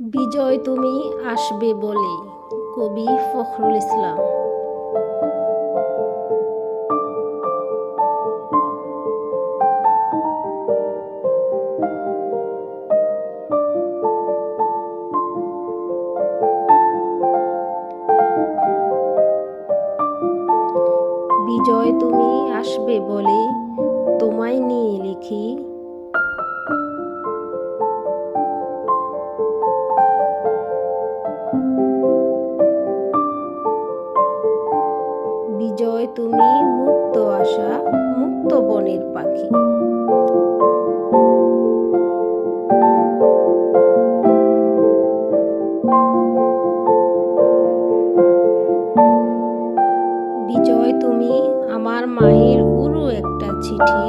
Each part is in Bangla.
বিজয় তুমি আসবে বলে কবি ফখরুল ইসলাম। বিজয় তুমি আসবে বলে তোমায় নিয়ে লিখি বিজয় তুমি মুক্ত আশা মুক্ত বনের পাখি। বিজয় তুমি আমার মায়ের উরু একটা চিঠি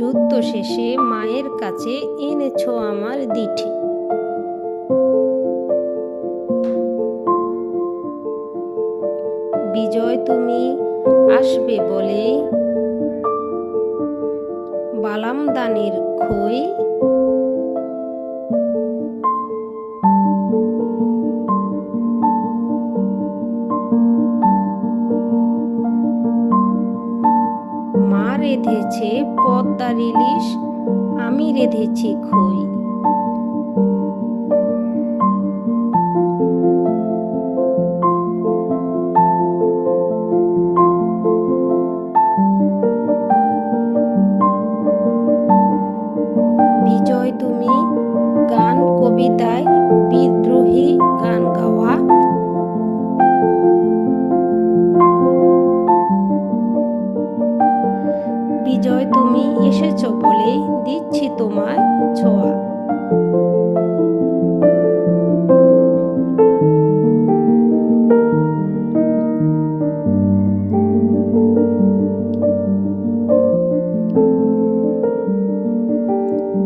যুদ্ধ শেষে মায়ের কাছে এনেছ আমার দিঠি। বিজয় তুমি আসবে বলে বালামদানির খই রেধেছে পদ্মার ইলিশ আমি রেধেছি খই। বিজয় তুমি এসেছ বলে দিচ্ছি তোমায় ছোঁয়া।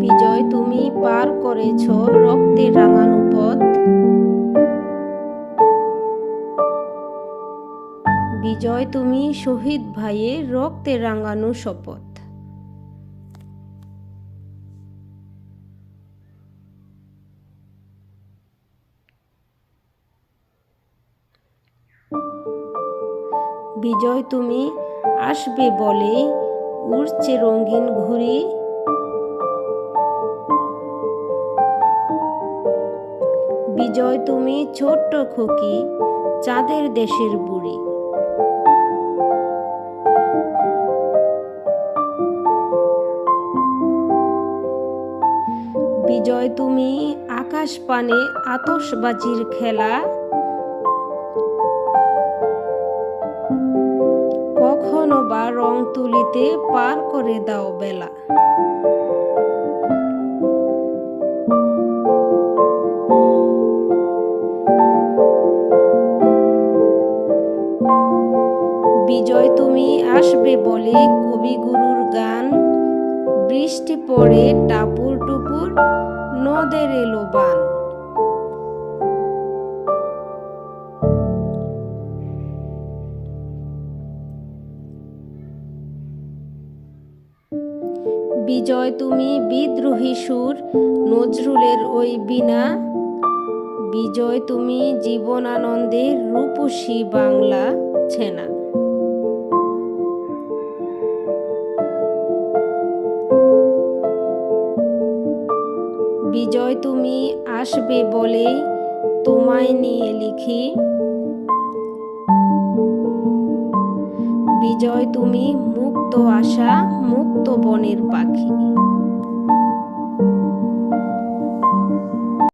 বিজয় তুমি পার করেছ রক্তে রাঙানো বিজয়, তুমি শহীদ ভাইয়ের রক্তে রাঙানো শপথ। বিজয়, তুমি আসবে বলে উড়ছে রঙিন ঘুড়ি। বিজয়, তুমি ছোট্ট খুকি, চাঁদের দেশের বুড়ি। তুমি আকাশ পানে আতসবাজির খেলা। কখনো বা রং তুলিতে পার করে দাও বেলা। বিজয়, তুমি আসবে বলে কবিগুরুর গান। বৃষ্টি পড়ে টাপুর টুপুর নদের এলো বান। বিজয় তুমি বিদ্রোহী সুর, নজরুলের ওই বিনা বিজয় তুমি জীবনানন্দের রূপসী বাংলা ছেনা। বিজয় তুমি আসবে বলে তোমায় নিয়ে লিখি। বিজয় তুমি মুক্ত আশা মুক্ত বনের পাখি।